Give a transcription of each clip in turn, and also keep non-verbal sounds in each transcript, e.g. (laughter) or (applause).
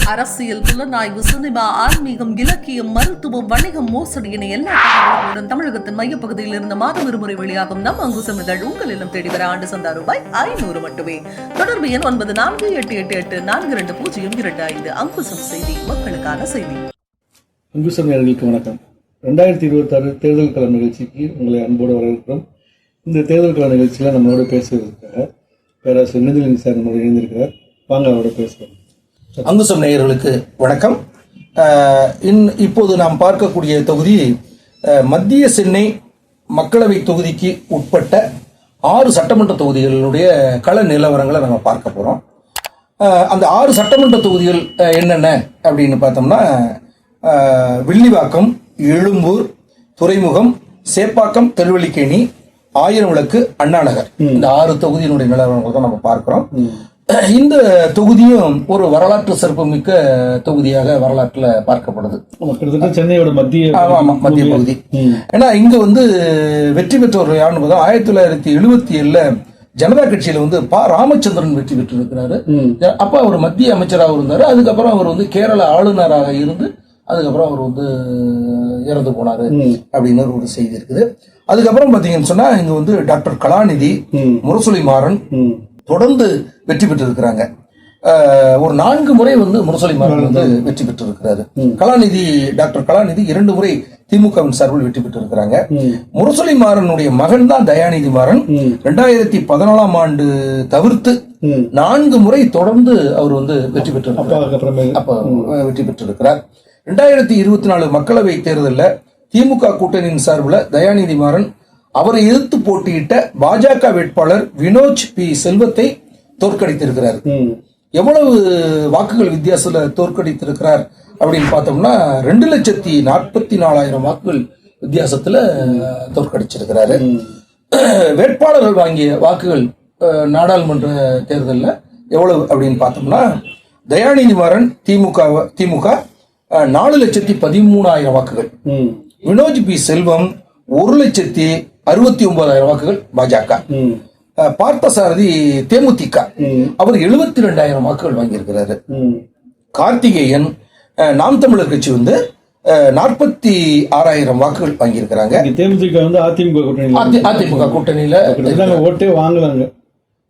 அரசியல் புலனாய்வு சினிமா ஆன்மீகம் இலக்கியம் மருத்துவம் வணிகம் மோசடி என எல்லா தகவல்களுடன் தமிழகத்தின் மையப்பகுதியில் இருந்து மாதம் இருமுறை வெளியாகும் நம் அங்குசம் இதழ் உங்கள் இல்லம் தேடி வர ஆண்டு சந்தா ரூபாய் ஐநூறு மட்டுமே. தொடர்பு எண் ஒன்பது நான்கு எட்டு எட்டு எட்டு நான்கு இரண்டு பூஜ்ஜியம் இரண்டு ஐந்து. அங்குசம் செய்தி மக்களுக்கான செய்தி. அங்குசம் நேர்களுக்கு வணக்கம். ரெண்டாயிரத்தி இருபத்தாறு தேர்தல் கள நிகழ்ச்சிக்கு உங்களை அன்போடு வரவேற்கிறோம். இந்த தேர்தல் கள நிகழ்ச்சியில் நம்மளோட பேசுவதற்காக பேராசிரியர் நெஞ்சிலிங்க சார் நம்மளோட இணைந்திருக்கிறார். வாங்க அவரோட பேசுகிறோம் அங்குசம் நேயர்களுக்கு வணக்கம். இன் இப்போது நாம் பார்க்கக்கூடிய தொகுதி மத்திய சென்னை மக்களவை தொகுதிக்கு உட்பட்ட ஆறு சட்டமன்ற தொகுதிகளுடைய கள நிலவரங்களை நம்ம பார்க்க போகிறோம் அந்த ஆறு சட்டமன்ற தொகுதிகள் என்னென்ன அப்படின்னு பார்த்தோம்னா வில்லிவாக்கம் எழும்பூர் துறைமுகம் சேப்பாக்கம் திருவல்லிக்கேணி ஆயிரம் விளக்கு அண்ணாநகர் இந்த ஆறு தொகுதியினுடைய நிலவரங்களை தான் நம்ம பார்க்கிறோம். இந்த தொகுதியும் ஒரு வரலாற்று சிறப்புமிக்க தொகுதியாக வரலாற்றுல பார்க்கப்படுது. சென்னையோட மத்திய ஆமா மத்திய பகுதி. ஏன்னா இங்க வந்து வெற்றி பெற்றவர் யாருன்னு பார்த்தா ஆயிரத்தி தொள்ளாயிரத்தி எழுபத்தி ஏழுல ஜனதா கட்சியில வந்து ப ராமச்சந்திரன் வெற்றி பெற்று இருக்கிறாரு அப்ப அவர் மத்திய அமைச்சராக இருந்தாரு. அதுக்கப்புறம் அவர் வந்து கேரள ஆளுநராக இருந்து அதுக்கப்புறம் அவர் வந்து இறந்து போனாரு அப்படின்னு ஒரு செய்தி இருக்குது. அதுக்கப்புறம் பாத்தீங்கன்னு சொன்னா இங்க வந்து டாக்டர் கலாநிதி முரசொலி மாறன். தொடர்ந்து வெற்றி பெற்றிருக்கிறாங்க. ஒரு நான்கு முறை வந்து முரசொலி மாறன் வந்து வெற்றி பெற்றிருக்கிறாரு. கலாநிதி டாக்டர் கலாநிதி இரண்டு முறை திமுகவின் சார்பில் வெற்றி பெற்றிருக்கிறாங்க. முரசொலி மாறனுடைய மகன் தான் தயாநிதி மாறன். ரெண்டாயிரத்தி பதினாலாம் ஆண்டு தவிர்த்து நான்கு முறை தொடர்ந்து அவர் வந்து வெற்றி பெற்றிருக்கிறார். அப்ப வெற்றி பெற்றிருக்கிறார். ரெண்டாயிரத்தி இருபத்தி நாலு மக்களவை தேர்தலில் திமுக கூட்டணியின் சார்பில் தயாநிதி மாறன் அவரை எதிர்த்து போட்டியிட்ட பாஜக வேட்பாளர் வினோஜ் பி செல்வத்தை தோற்கடித்திருக்கிறார். எவ்வளவு வாக்குகள் வித்தியாசத்துல தோற்கடித்திருக்கிறார் அப்படின்னு பார்த்தோம்னா ரெண்டு லட்சத்தி நாற்பத்தி நாலாயிரம் வாக்குகள் வித்தியாசத்துல தோற்கடிச்சிருக்கிறாரு. (clears throat) வேட்பாளர்கள் வாங்கிய வாக்குகள் நாடாளுமன்ற தேர்தலில் எவ்வளவு அப்படின்னு பார்த்தோம்னா தயாநிதி மாறன் திமுக திமுக நாலு லட்சத்தி பதிமூணாயிரம் வாக்குகள். வினோஜ் பி செல்வம் ஒரு லட்சத்தி அறுபத்தி ஒன்பதாயிரம் வாக்குகள் பாஜக. பார்த்தசாரதி தேமுதிக. அவர் எழுபத்தி ரெண்டாயிரம் வாக்குகள் வாங்கியிருக்கிறாரு. கார்த்திகேயன் நாம் தமிழர் கட்சி வந்து நாற்பத்தி ஆறாயிரம் வாக்குகள் வாங்கியிருக்கிறாங்க. தேமுதிக வந்து அதிமுக கூட்டணியில் அதி- அதிமுக கூட்டணியில ஓட்டே வாங்கலாங்க.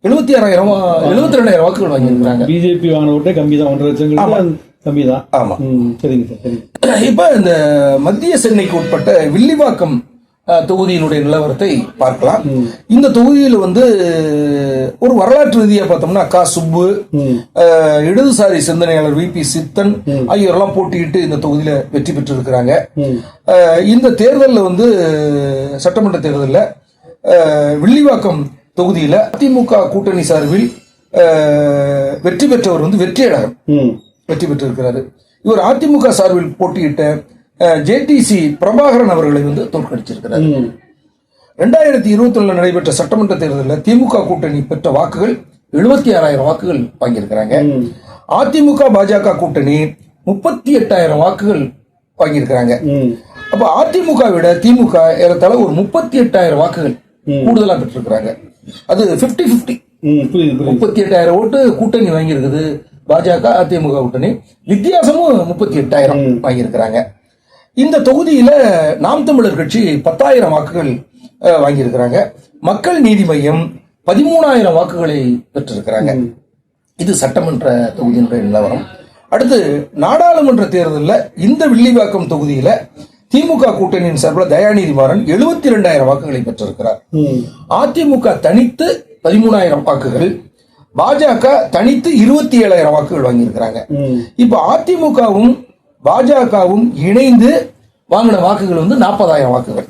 எழுபத்தி ஆறாயிரம் எழுபத்தி ரெண்டாயிரம் வாக்குகள் வாங்கியிருக்கிறாங்க. பிஜேபி வாங்கின ஓட்டே கம்மி தான் ஒன்றரை லட்சம் கம்மி தான் ஆமா. சரிங்க சார் இப்ப இந்த மத்திய சென்னைக்கு உட்பட்ட வில்லிவாக்கம் தொகுதியினுடைய நிலவரத்தை பார்க்கலாம். இந்த தொகுதியில் வந்து ஒரு வரலாற்று ரீதியா பார்த்தோம்னா கா. சுப்பு இடதுசாரி சிந்தனையாளர் வி. பி. சித்தன் ஆகியோரெல்லாம் போட்டியிட்டு இந்த தொகுதியில வெற்றி பெற்றிருக்கிறாங்க. இந்த தேர்தலில் வந்து சட்டமன்ற தேர்தலில் வில்லிவாக்கம் தொகுதியில அதிமுக கூட்டணி சார்பில் வெற்றி பெற்றவர் வந்து வெற்றியழகன். வெற்றி பெற்றிருக்கிறாரு. இவர் அதிமுக சார்பில் போட்டியிட்ட ஜேடிசி பிரபாகரன் அவர்களை வந்து தோற்கடிச்சிருக்கிறார். ரெண்டாயிரத்தி இருபத்தி ஒண்ணுல நடைபெற்ற சட்டமன்ற தேர்தலில் திமுக கூட்டணி பெற்ற வாக்குகள் எழுபத்தி ஆறாயிரம் வாக்குகள் வாங்கியிருக்கிறாங்க. அதிமுக பாஜக கூட்டணி முப்பத்தி எட்டாயிரம் வாக்குகள் வாங்கியிருக்கிறாங்க. அப்ப அதிமுக விட திமுக ஏறத்தாழ ஒரு முப்பத்தி எட்டாயிரம் வாக்குகள் கூடுதலா பெற்றிருக்கிறாங்க. அது 50 50 ம். புரியுது புரியுது. முப்பத்தி எட்டாயிரம் ஓட்டு கூட்டணி வாங்கியிருக்குது. பாஜக அதிமுக கூட்டணி. வித்தியாசமும் முப்பத்தி எட்டாயிரம் வாங்கியிருக்கிறாங்க. இந்த தொகுதியில நாம் தமிழர் கட்சி பத்தாயிரம் வாக்குகள் வாங்கியிருக்கிறாங்க. மக்கள் நீதி மையம் பதிமூணாயிரம் வாக்குகளை பெற்றிருக்கிறாங்க. இது சட்டமன்ற தொகுதியினுடைய நிலவரம். அடுத்து நாடாளுமன்ற தேர்தலில் இந்த வில்லிவாக்கம் தொகுதியில திமுக கூட்டணியின் சார்பில் தயாநிதி மாறன் எழுபத்தி ரெண்டாயிரம் வாக்குகளை பெற்றிருக்கிறார். அதிமுக தனித்து பதிமூணாயிரம் வாக்குகள் பாஜக தனித்து இருபத்தி ஏழாயிரம் வாக்குகள் வாங்கியிருக்கிறாங்க. இப்ப அதிமுகவும் பாஜகவும் இணைந்து வாங்கின வாக்குகள் வந்து நாற்பதாயிரம் வாக்குகள்.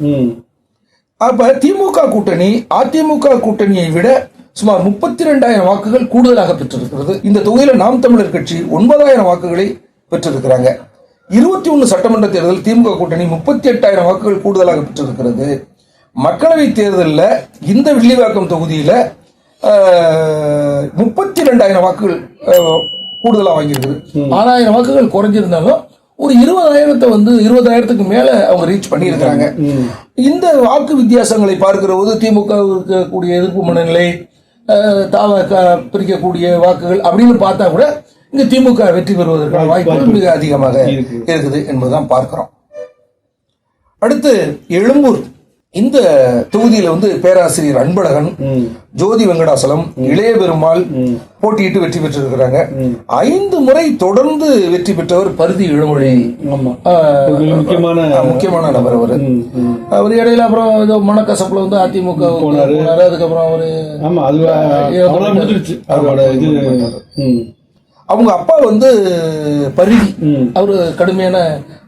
அப்ப திமுக கூட்டணி அதிமுக கூட்டணியை விட சுமார் முப்பத்தி ரெண்டாயிரம் வாக்குகள் கூடுதலாக பெற்றிருக்கிறது. இந்த தொகுதியில நாம் தமிழர் கட்சி ஒன்பதாயிரம் வாக்குகளை பெற்றிருக்கிறாங்க. இருபத்தி ஒன்னு சட்டமன்ற தேர்தல் திமுக கூட்டணி முப்பத்தி எட்டாயிரம் வாக்குகள் கூடுதலாக பெற்றிருக்கிறது. மக்களவை தேர்தலில் இந்த வில்லிவாக்கம் தொகுதியில முப்பத்தி ரெண்டாயிரம் வாக்குகள் அஹ், கூடுதலா வாங்கியிருக்குது. ஆறாயிரம் வாக்குகள் குறைஞ்சிருந்தாலும் ஒரு இருபதாயிரத்தை வந்து இருபதாயிரத்துக்கு மேல அவங்க ரீச் பண்ணியிருக்கிறாங்க இந்த வாக்கு வித்தியாசங்களை பார்க்கிற போது திமுக இருக்கக்கூடிய எதிர்ப்பு மனநிலை அஹ், தாவ க- பிரிக்கக்கூடிய வாக்குகள் அப்படின்னு பார்த்தா கூட இங்கு திமுக வெற்றி பெறுவதற்கான வாய்ப்புகள் மிக அதிகமாக இருக்கு. இருக்குது என்பதுதான் பார்க்கிறோம். அடுத்து எழும்பூர். இந்த தொகுதியில வந்து பேராசிரியர் அன்பழகன். ஜோதி வெங்கடாசலம் இளைய பெருமாள் போட்டியிட்டு வெற்றி பெற்றிருக்கிறாங்க. ஐந்து முறை தொடர்ந்து வெற்றி பெற்றவர் பருதி இளமொழி. மிக முக்கியமான முக்கியமான நபர் அவர். அவர் இடையில அப்புறம் ஏதோ மனக்கசப்புல வந்து அதிமுக போனாரு. அதுக்கப்புறம் அவரு ஆமா அது. அவங்க அப்பா வந்து பரிதி. அவரு கடுமையான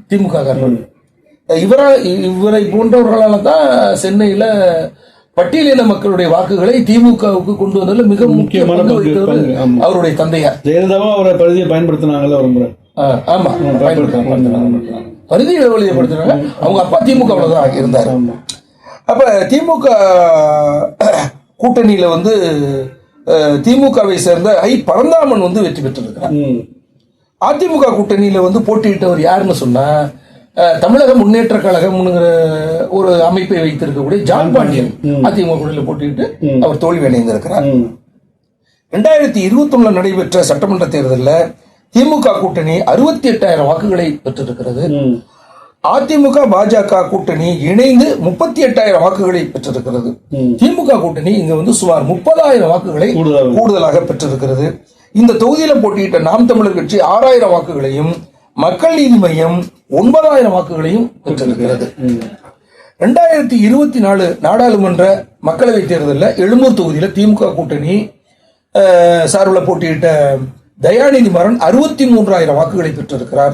திமுக காரர் இவரா இவரை போன்றவர்களால தான் சென்னையில பட்டியலின மக்களுடைய வாக்குகளை திமுகவுக்கு கொண்டு வந்ததுல மிக முக்கிய முக்கியமான. அவருடைய தந்தையார். ஜெயலலிதாவும் அவரை பகுதியை பயன்படுத்தினாங்கல்ல ஒரு முறை. ஆமா. பயன்படுத்தினாங்க, பயன்படுத்தினாங்க. பரிதி இளவழியப்படுத்தினாங்க அவங்க அப்பா திமுகவுல தான் இருந்தார். அப்ப திமுக கூட்டணியில வந்து திமுகவை சேர்ந்த ஐ பரந்தாமன் வந்து வெற்றி பெற்றிருக்கிறார். அதிமுக கூட்டணியில வந்து போட்டியிட்டவர் யாருன்னு சொன்னா தமிழக முன்னேற்ற கழகம்ங்கிற ஒரு அமைப்பை வைத்திருக்கக்கூடிய ஜான் பாண்டியன் அதிமுக போட்டியிட்டு அவர் தோல்வி அடைந்திருக்கிறார். ரெண்டாயிரத்தி இருபத்தி ஒண்ணுல நடைபெற்ற சட்டமன்ற தேர்தலில் திமுக கூட்டணி அறுபத்தி எட்டாயிரம் வாக்குகளை பெற்றிருக்கிறது. அதிமுக பாஜக கூட்டணி இணைந்து முப்பத்தி எட்டாயிரம் வாக்குகளை பெற்றிருக்கிறது. திமுக கூட்டணி இங்க வந்து சுமார் முப்பதாயிரம் வாக்குகளை. கூடுதலாக பெற்றிருக்கிறது இந்த தொகுதியில போட்டியிட்ட நாம் தமிழர் கட்சி ஆறாயிரம் வாக்குகளையும் மக்கள் நீதி மையம் ஒன்பதாயிரம் வாக்குகளையும் பெற்றிருக்கிறது. ரெண்டாயிரத்தி இருபத்தி நாலு நாடாளுமன்ற மக்களவைத் தேர்தலில் எழும்பூர் தொகுதியில திமுக கூட்டணி சார்பில் போட்டியிட்ட தயாநிதி மாறன் அறுபத்தி மூன்றாயிரம் வாக்குகளை பெற்றிருக்கிறார்.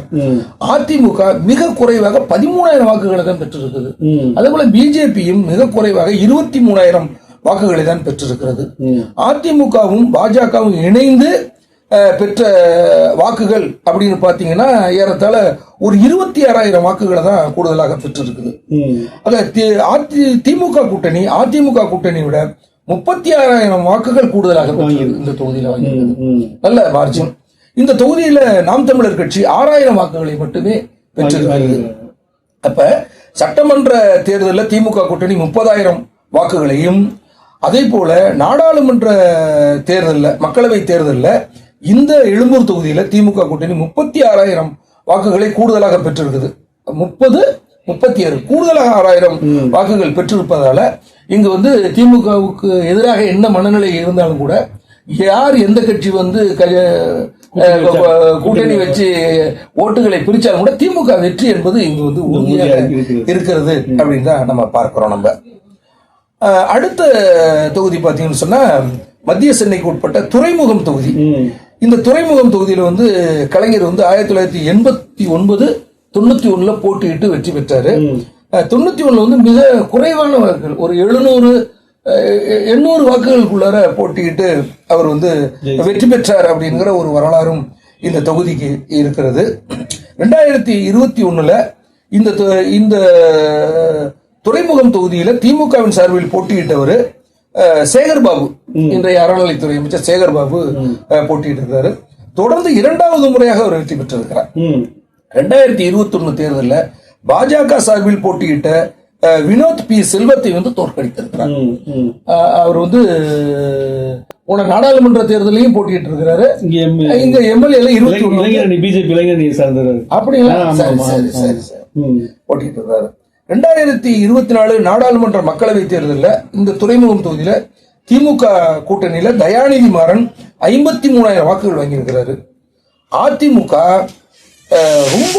அதிமுக மிக குறைவாக பதிமூணாயிரம் வாக்குகளை தான் பெற்றிருக்குது. ம். அதே போல பிஜேபியும் மிக குறைவாக இருபத்தி மூணாயிரம் வாக்குகளை தான் பெற்றிருக்கிறது. அதிமுகவும் பாஜகவும் இணைந்து பெற்ற வாக்குகள் அப்படின்னு பாத்தீங்கன்னா ஏறத்தாழ ஒரு இருபத்தி ஆறாயிரம் வாக்குகளை தான் கூடுதலாக பெற்றிருக்குது. தி- அதி- திமுக கூட்டணி அதிமுக கூட்டணி விட முப்பத்தி ஆறாயிரம் வாக்குகள் கூடுதலாக இந்த தொகுதியில வாங்கியிருக்குது. நல்ல மார்ஜின். இந்த தொகுதியில நாம் தமிழர் கட்சி ஆறாயிரம் வாக்குகளை மட்டுமே பெற்றிருக்கிறது. அப்ப சட்டமன்ற தேர்தலில் திமுக கூட்டணி முப்பதாயிரம் வாக்குகளையும் அதே போல நாடாளுமன்ற தேர்தலில் மக்களவை தேர்தலில் இந்த எழும்பூர் தொகுதியில திமுக கூட்டணி முப்பத்தி ஆறாயிரம் வாக்குகளை கூடுதலாக பெற்றிருக்குது. முப்பது முப்பத்தி ஆறு கூடுதலாக ஆறாயிரம் வாக்குகள் பெற்றிருப்பதால இங்கு வந்து திமுகவுக்கு எதிராக என்ன மனநிலை இருந்தாலும் கூட யார் எந்த கட்சி வந்து கூட்டணி வச்சு ஓட்டுகளை பிரிச்சாலும் கூட திமுக வெற்றி என்பது இங்கு வந்து உறுதியாக இருக்கிறது. அப்படின்னு தான் நம்ம பார்க்கிறோம் நம்ம. அடுத்த தொகுதி பார்த்தீங்கன்னு சொன்னா மத்திய சென்னைக்கு உட்பட்ட துறைமுகம் தொகுதி. இந்த துறைமுகம் தொகுதியில வந்து கலைஞர் வந்து ஆயிரத்தி தொள்ளாயிரத்தி எண்பத்தி ஒன்பது தொண்ணூத்தி ஒண்ணுல போட்டியிட்டு வெற்றி பெற்றாரு. தொண்ணூத்தி ஒண்ணுல வந்து மிக குறைவான வாக்குகள் ஒரு எழுநூறு எண்ணூறு வாக்குகளுக்குள்ளார போட்டியிட்டு அவர் வந்து வெற்றி பெற்றார் அப்படிங்கிற ஒரு வரலாறும் இந்த தொகுதிக்கு இருக்கிறது. ரெண்டாயிரத்தி இருபத்தி ஒண்ணுல இந்த இந்த துறைமுகம் தொகுதியில திமுகவின் சார்பில் போட்டியிட்டவர் சேகர் பாபு இன்றைய அறநிலைத்துறை அமைச்சர் சேகர் பாபு போட்டியிட்டு இருக்காரு தொடர்ந்து இரண்டாவது முறையாக அவர் வெற்றி பெற்றிருக்கிறார். ரெண்டாயிரத்தி இருபத்தி ஒண்ணு தேர்தலில் பாஜக சார்பில் போட்டியிட்ட வினோத் பி. செல்வத்தை வந்து தோற்கடித்திருக்கிறார். அவர் வந்து போன நாடாளுமன்ற தேர்தலையும் போட்டியிட்டு இருக்கிறாரு இங்க இங்க எம்எல்ஏல இருபத்தி இளைஞரணி பிஜேபி இளைஞரணி சார்ந்தவர். அப்படிங்களா? சரி சரி. சரி. போட்டிட்டு இருக்காரு ரெண்டாயிரத்தி இருபத்தி நாலு நாடாளுமன்ற மக்களவை தேர்தலில் இந்த துறைமுகம் தொகுதியில திமுக கூட்டணியில தயாநிதி மாறன் ஐம்பத்தி மூணாயிரம் வாக்குகள் வாங்கியிருக்கிறாரு அதிமுக ரொம்ப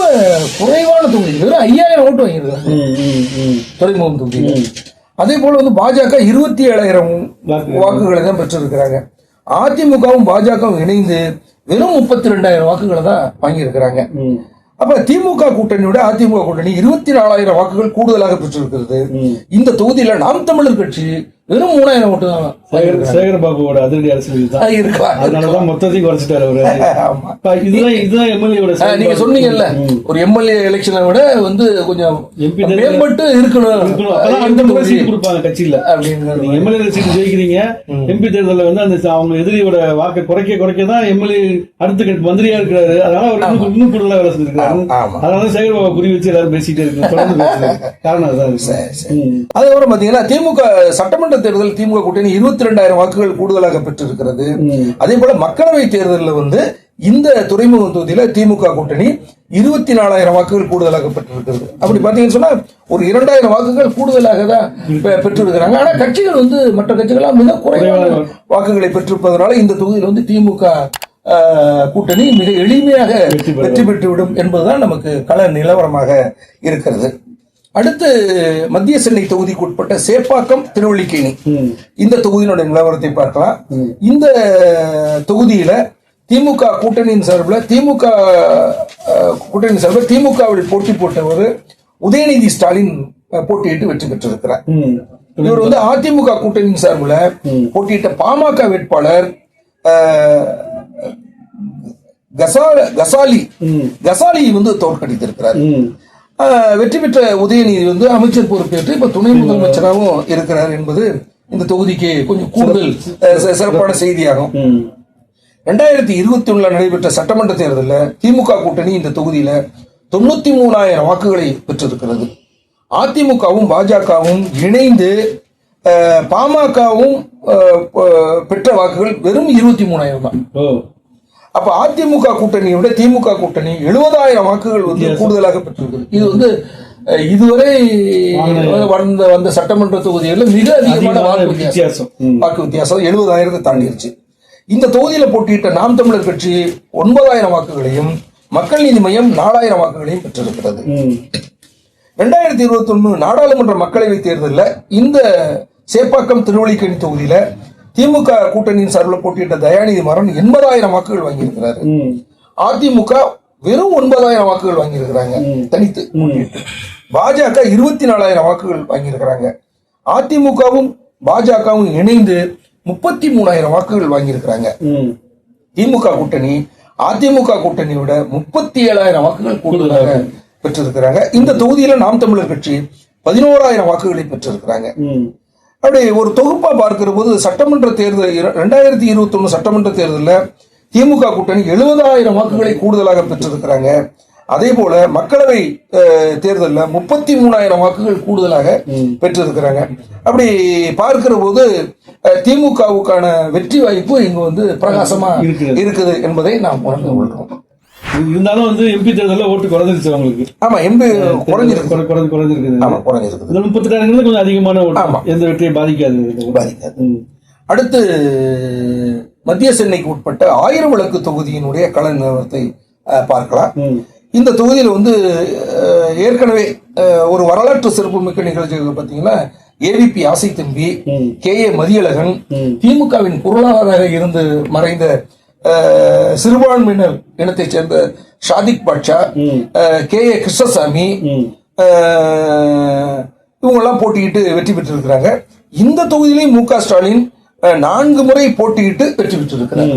குறைவான தொகுதி ஐயாயிரம் ஓட்டு வாங்கியிருக்காங்க. துறைமுகம் தொகுதியில் அதே போல வந்து பாஜக இருபத்தி ஏழாயிரம் வாக்கு. வாக்குகளை தான் பெற்றிருக்கிறாங்க அதிமுகவும் பாஜகவும் இணைந்து வெறும் முப்பத்தி ரெண்டாயிரம் வாக்குகளை தான் வாங்கியிருக்கிறாங்க. அப்ப திமுக கூட்டணியோட அதிமுக கூட்டணி இருபத்தி நாலாயிரம் வாக்குகள் கூடுதலாக பெற்றிருக்கிறது. இந்த தொகுதியில நாம் தமிழர் கட்சி வெறும் மூணாயிரம் ஓட்டு தான் சேகர் பாபுவோட அதிரடி அரசியல். இருக்கலாம் அதனாலதான் மொத்தத்தையும் குறைச்சிட்டாரு அவரு. இதுதான் இதுதான் எம்எல்ஏவோட ஆஹ், நீங்க சொன்னீங்கல்ல ஒரு எம்எல்ஏ எலெக்ஷனை விட வந்து கொஞ்சம் தேர்தல் மேம்பட்டு இருக்கணும். அப்பதான் இந்த அந்த முறை தொகுதி சீட் கொடுப்பாங்க கட்சியில. நீங்க எம்எல்ஏ சீட் ஜெயிக்கிறீங்க. எம்பி தேர்தலில் வந்து அந்த அவங்க எதிரியோட வாக்கை குறைக்க குறைக்க தான் எம்எல்ஏ அடுத்த மந்திரியா இருக்கிறாரு. அதனால அவர் இன்னும் கூடுதலா வேலை செஞ்சிருக்காரு. அதனால சேகர் பாபா குறி வச்சு எல்லாரும் பேசிட்டே இருக்கு தொடர்ந்து பேசுறாரு. (laughs) காரணம். அதுக்கப்புறம் பாத்தீங்கன்னா திமுக சட்டமன்ற தேர்தல் திமுக கூட்டணி இருபத்தி ரெண்டாயிரம் வாக்குகள் கூடுதலாக பெற்றிருக்கிறது. அதே போல மக்களவை தேர்தலில் வந்து இந்த துறைமுக தொகுதியில திமுக கூட்டணி இருபத்தி நாலாயிரம் வாக்குகள் கூடுதலாக பெற்றிருக்கிறது. அப்படி பாத்தீங்கன்னு சொன்னா ஒரு இரண்டாயிரம் வாக்குகள் கூடுதலாக தான் பெற்றிருக்கிறாங்க. ஆனா கட்சிகள் வந்து மற்ற கட்சிகளாம் மிக குறைவான வாக்குகளை பெற்றிருப்பதனால இந்த தொகுதியில் வந்து திமுக கூட்டணி மிக எளிமையாக. வெற்றி பெற்றுவிடும் என்பதுதான் நமக்கு கள நிலவரமாக இருக்கிறது. அடுத்து மத்திய சென்னை தொகுதிக்கு உட்பட்ட சேப்பாக்கம் திருவள்ளிக்கேணி. இந்த தொகுதியினுடைய நிலவரத்தை பார்க்கலாம். இந்த தொகுதியில திமுக கூட்டணியின் சார்பில் திமுக கூட்டணியின் சார்பில் திமுகவில் போட்டி போட்டவர் உதயநிதி ஸ்டாலின் போட்டியிட்டு வெற்றி பெற்றிருக்கிறார். இவர் வந்து அதிமுக கூட்டணியின் சார்பில் போட்டியிட்ட பாமக வேட்பாளர் கசாலி. கசாலி வந்து தோற்கடித்திருக்கிறார். வெற்றி பெற்ற உதயநிதி வந்து அமைச்சர் பொறுப்பேற்று இப்ப துணை முதலமைச்சராகவும் இருக்கிறார் என்பது இந்த தொகுதிக்கு கொஞ்சம் கூடுதல் சிறப்பான செய்தியாகும். ரெண்டாயிரத்தி இருபத்தி ஒண்ணுல நடைபெற்ற சட்டமன்ற தேர்தலில் திமுக கூட்டணி இந்த தொகுதியில தொண்ணூத்தி மூணாயிரம் வாக்குகளை பெற்றிருக்கிறது. அதிமுகவும் பாஜகவும் இணைந்து பாமகவும் பெற்ற வாக்குகள் வெறும் இருபத்தி மூணாயிரம் தான். அப்ப அதிமுக கூட்டணியை விட திமுக கூட்டணி எழுபதாயிரம் வாக்குகள் வந்து கூடுதலாக பெற்றிருக்கிறது. இது வந்து இதுவரை வந்த வந்த சட்டமன்ற தொகுதிகளில் மிக அதிகமான வாக்கு வித்தியாசம். வாக்கு வித்தியாசம் எழுபதாயிரத்தை தாண்டிருச்சு. இந்த தொகுதியில போட்டியிட்ட நாம் தமிழர் கட்சி ஒன்பதாயிரம் வாக்குகளையும் மக்கள் நீதி மையம் நாலாயிரம் வாக்குகளையும் பெற்றிருக்கிறது. ரெண்டாயிரத்தி இருபத்தி ஒண்ணு நாடாளுமன்ற மக்களவைத் தேர்தலில் இந்த சேப்பாக்கம் திருவள்ளிக்கணி தொகுதியில திமுக கூட்டணியின் சார்பில் போட்டியிட்ட தயாநிதி மாறன் எண்பதாயிரம் வாக்குகள் வாங்கியிருக்கிறாரு. அதிமுக வெறும் ஒன்பதாயிரம் வாக்குகள் வாங்கியிருக்கிறாங்க. தனித்து. பாஜக இருபத்தி நாலாயிரம் வாக்குகள் வாங்கியிருக்கிறாங்க. அதிமுகவும் பாஜகவும் இணைந்து முப்பத்தி மூணாயிரம் வாக்குகள் வாங்கியிருக்கிறாங்க. திமுக கூட்டணி அதிமுக கூட்டணியோட முப்பத்தி ஏழாயிரம் வாக்குகள் கூடுதலாக பெற்றிருக்கிறாங்க. இந்த தொகுதியில நாம் தமிழர் கட்சி பதினோராயிரம் வாக்குகளை பெற்றிருக்கிறாங்க. அப்படி ஒரு தொகுப்பா பார்க்கிற போது சட்டமன்ற தேர்தல் ரெண்டாயிரத்தி இருபத்தி ஒண்ணு சட்டமன்ற தேர்தலில் திமுக கூட்டணி எழுபதாயிரம் வாக்குகளை கூடுதலாக பெற்றிருக்கிறாங்க. அதே போல மக்களவை தேர்தலில் முப்பத்தி மூணாயிரம் வாக்குகள் கூடுதலாக பெற்றிருக்கிறாங்க. அப்படி பார்க்கிற போது திமுகவுக்கான வெற்றி வாய்ப்பு இங்கு வந்து பிரகாசமா. இருக்குது என்பதை நாம் உணர்ந்து கொள்கிறோம். இருந்தாலும் வந்து எம்பி தேர்தலில் ஓட்டு குறைஞ்சிருச்சு அவங்களுக்கு ஆமா எம்பி குறைஞ்சிருக்கு குறை- குறை- குறைஞ்சிருக்குது ஆமா குறைஞ்சிருக்குது இந்த கொஞ்சம் அதிகமான ஓட்டு ஆமா. எந்த வெற்றியை பாதிக்காது. பாதிக்காது. அடுத்து மத்திய சென்னைக்கு உட்பட்ட ஆயிரம் விளக்கு தொகுதியினுடைய கள நிலவரத்தை பார்க்கலாம். இந்த தொகுதியில் வந்து ஏற்கனவே ஒரு வரலாற்று சிறப்புமிக்க நிகழ்ச்சிகள் பார்த்தீங்கன்னா ஏவிபி ஆசை தம்பி. கே ஏ மதியழகன். திமுகவின் பொருளாளராக இருந்து மறைந்த சிறுபான்மையினர் இனத்தைச் சேர்ந்த ஷாதிக் பாட்ஷா. கே. ஏ. கிருஷ்ணசாமி இவங்கெல்லாம் போட்டியிட்டு வெற்றி பெற்றிருக்கிறாங்க. இந்த தொகுதியிலையும் மு க ஸ்டாலின் நான்கு முறை போட்டியிட்டு வெற்றி பெற்றிருக்கிறார்.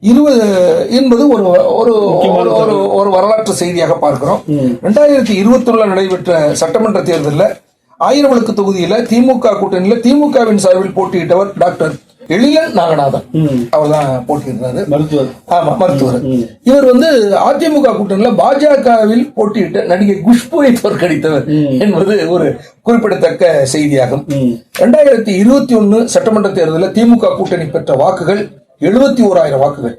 இருபது என்பது ஒரு ஒரு ஒரு ஒரு வரலாற்று செய்தியாக பார்க்கிறோம். ரெண்டாயிரத்தி இருபத்தி ஒண்ணுல நடைபெற்ற சட்டமன்ற தேர்தலில் ஆயிரம் விளக்கு தொகுதியில திமுக கூட்டணியில திமுகவின் சார்பில் போட்டியிட்டவர் டாக்டர் எழிலன் நாகநாதன். அவர் தான் போட்டியிட்டாரு மருத்துவர் ஆமா மருத்துவர் இவர் வந்து அதிமுக கூட்டணியில பாஜகவில் போட்டியிட்ட நடிகை குஷ்புவை தோற்கடித்தவர் என்பது ஒரு குறிப்பிடத்தக்க செய்தியாகும் ம். ரெண்டாயிரத்தி இருபத்தி ஒன்னு சட்டமன்ற தேர்தலில் திமுக கூட்டணி பெற்ற வாக்குகள் எழுபத்தி ஓராயிரம் வாக்குகள்.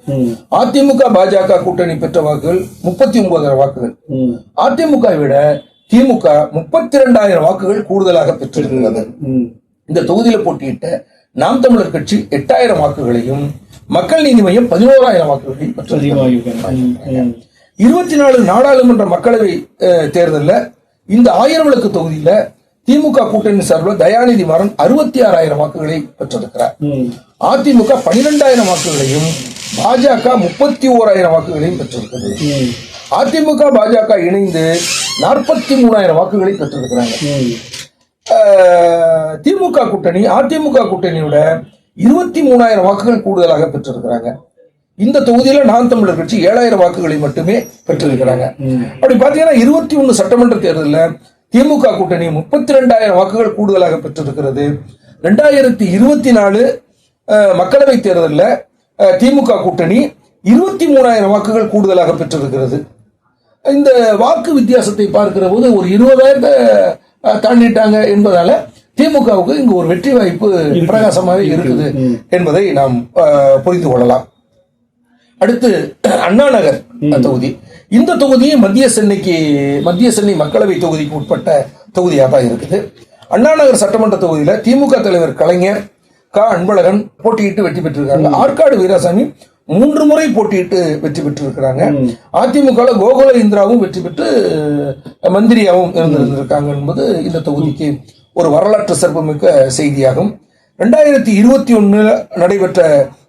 அதிமுக பாஜக கூட்டணி பெற்ற வாக்குகள் முப்பத்தி ஒன்பதாயிரம் வாக்குகள். அதிமுக விட திமுக முப்பத்தி ரெண்டாயிரம் வாக்குகள் கூடுதலாக பெற்றிருக்கிறது. இந்த தொகுதியில போட்டியிட்ட நாம் தமிழர் கட்சி எட்டாயிரம் வாக்குகளையும் மக்கள் நீதி மையம் பதினோராயிரம் வாக்குகளையும். இருபத்தி நாலு நாடாளுமன்ற மக்களவை தேர்தல்ல இந்த ஆயிரம் விளக்கு தொகுதியில திமுக கூட்டணி சார்பில் தயாநிதி மாறன் அறுபத்தி ஆறாயிரம் வாக்குகளை பெற்றிருக்கிறார். அதிமுக பனிரெண்டாயிரம் வாக்குகளையும் பாஜக முப்பத்தி ஓராயிரம் வாக்குகளையும் பெற்றிருக்கிறது. அதிமுக பாஜக இணைந்து நாற்பத்தி மூணாயிரம் வாக்குகளை பெற்றிருக்கிறாங்க. திமுக கூட்டணி அதிமுக கூட்டணியோட இருபத்தி மூணாயிரம் வாக்குகள் கூடுதலாக பெற்றிருக்கிறாங்க. இந்த தொகுதியில நான் தமிழர் கட்சி ஏழாயிரம் வாக்குகளை மட்டுமே பெற்றிருக்கிறாங்க. அப்படி பாத்தீங்கன்னா இருபத்தி ஒண்ணு சட்டமன்ற தேர்தலில் திமுக கூட்டணி முப்பத்தி ரெண்டாயிரம் வாக்குகள் கூடுதலாக பெற்றிருக்கிறது. ரெண்டாயிரத்தி இருபத்தி நாலு மக்களவை தேர்தலில் திமுக கூட்டணி இருபத்தி மூணாயிரம் வாக்குகள் கூடுதலாக பெற்றிருக்கிறது. இந்த வாக்கு வித்தியாசத்தை பார்க்கிற போது ஒரு இருபதாயிரத்தை அஹ், தாண்டிட்டாங்க என்பதால திமுகவுக்கு இங்கு ஒரு வெற்றி வாய்ப்பு பிரகாசமாக இருக்குது. என்பதை நாம் புரிந்து கொள்ளலாம். அடுத்து அண்ணா நகர் தொகுதி. இந்த தொகுதியும் மத்திய சென்னைக்கு மத்திய சென்னை மக்களவை தொகுதிக்கு உட்பட்ட தொகுதியாக தான் இருக்குது. அண்ணா நகர் சட்டமன்ற தொகுதியில திமுக தலைவர் கலைஞர் க. அன்பழகன் போட்டியிட்டு வெற்றி பெற்றிருக்காங்க. ஆற்காடு வீராசாமி மூன்று முறை போட்டியிட்டு வெற்றி பெற்றிருக்கிறாங்க. அதிமுக ல கோகுல இந்திராவும் வெற்றி பெற்று மந்திரியாவும் இருந்திருந்திருக்காங்க என்பது இந்த தொகுதிக்கு ஒரு வரலாற்று சிறப்புமிக்க செய்தியாகும். ரெண்டாயிரத்தி இருபத்தி ஒண்ணுல நடைபெற்ற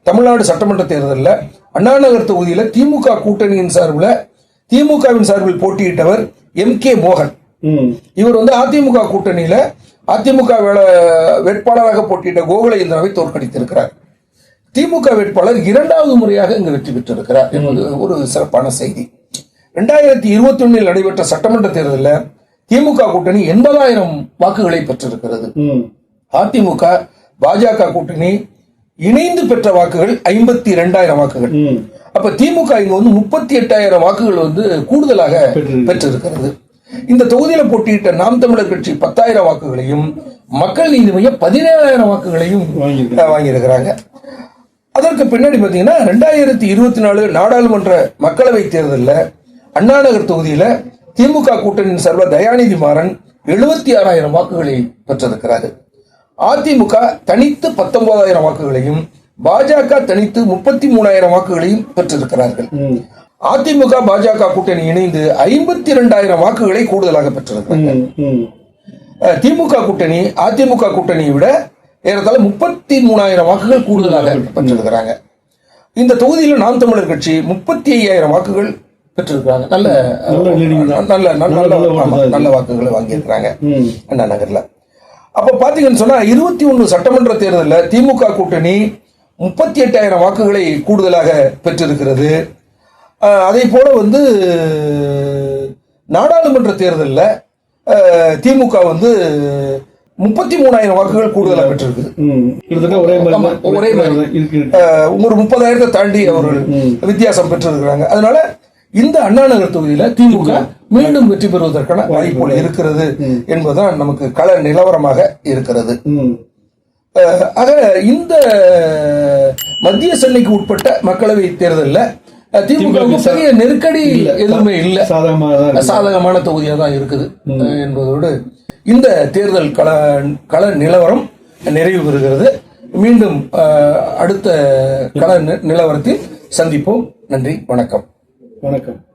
தமிழ்நாடு சட்டமன்ற தேர்தலில் அண்ணாநகர் தொகுதியில திமுக கூட்டணியின் சார்பில் திமுகவின் சார்பில் போட்டியிட்டவர் எம் கே மோகன். இவர் வந்து அதிமுக கூட்டணியில அதிமுக வேட்பாளராக போட்டியிட்ட கோகுல இந்திராவை தோற்கடித்திருக்கிறார். திமுக வேட்பாளர் இரண்டாவது முறையாக இங்கு வெற்றி பெற்றிருக்கிறார் என்பது ஒரு சிறப்பான செய்தி. ரெண்டாயிரத்தி இருபத்தி ஒன்னில் நடைபெற்ற சட்டமன்ற தேர்தலில் திமுக கூட்டணி எண்பதாயிரம் வாக்குகளை பெற்றிருக்கிறது. அதிமுக பாஜக கூட்டணி இணைந்து பெற்ற வாக்குகள் ஐம்பத்தி இரண்டாயிரம் வாக்குகள் அப்ப திமுக இங்க வந்து முப்பத்தி எட்டாயிரம் வாக்குகள் வந்து கூடுதலாக பெற்றிருக்கு. பெற்றிருக்கிறது. இந்த தொகுதியில போட்டியிட்ட நாம் தமிழர் கட்சி பத்தாயிரம் வாக்குகளையும் மக்கள் நீதி மையம் பதினேழாயிரம் வாக்குகளையும் வாங்கியிருக்கிறாங்க. அதற்கு பின்னாடி பாத்தீங்கன்னா ரெண்டாயிரத்தி இருபத்தி நாலு நாடாளுமன்ற மக்களவை தேர்தலில் அண்ணாநகர் தொகுதியில திமுக கூட்டணியின் சர்வ தயாநிதி மாறன் எழுபத்தி ஆறாயிரம் வாக்குகளை பெற்றிருக்கிறார். அதிமுக தனித்து பத்தொன்பதாயிரம் வாக்குகளையும் பாஜக தனித்து முப்பத்தி மூணாயிரம் வாக்குகளையும் பெற்றிருக்கிறார்கள். அதிமுக பாஜக கூட்டணி இணைந்து ஐம்பத்தி இரண்டாயிரம் வாக்குகளை கூடுதலாக அஹ், திமுக கூட்டணி அதிமுக கூட்டணியை விட ஏறத்தாழ முப்பத்தி மூணாயிரம் வாக்குகள் கூடுதலாக பெற்றிருக்கிறாங்க. இந்த தொகுதியில் நாம் தமிழர் கட்சி முப்பத்தி ஐயாயிரம் வாக்குகள் பெற்றிருக்கிறாங்க. நல்ல நல்ல. நல்ல நல்ல வாக்குகளை வாங்கியிருக்கிறாங்க அண்ணா நகர்ல. அப்ப பாத்தீங்கன்னு சொன்னா இருபத்தி ஒண்ணு சட்டமன்ற தேர்தலில் திமுக கூட்டணி முப்பத்தி எட்டாயிரம் வாக்குகளை கூடுதலாக பெற்றிருக்கிறது. அதே போல வந்து நாடாளுமன்ற தேர்தலில் திமுக வந்து முப்பத்தி மூணாயிரம் வாக்குகள் கூடுதலாக பெற்றிருக்குது கிட்டத்தட்ட ஒரே மாதிரி மாதிரி. முப்பதாயிரத்தை தாண்டி அவர்கள் வித்தியாசம் பெற்றிருக்கிறாங்க. அதனால இந்த அண்ணா நகர் தொகுதியில திமுக மீண்டும் வெற்றி பெறுவதற்கான வாய்ப்புகள் இருக்கிறது என்பதுதான் நமக்கு கள நிலவரமாக இருக்கிறது. ஆக இந்த மத்திய சென்னைக்கு உட்பட்ட மக்களவை தேர்தலில் திமுக பெரிய நெருக்கடி எதுவுமே இல்லை. சாதகமான தொகுதியாக தான் இருக்குது என்பதோடு இந்த தேர்தல் கள கள நிலவரம் நிறைவு பெறுகிறது. மீண்டும் அடுத்த கள நி- நிலவரத்தில் சந்திப்போம். நன்றி வணக்கம். வணக்கம்.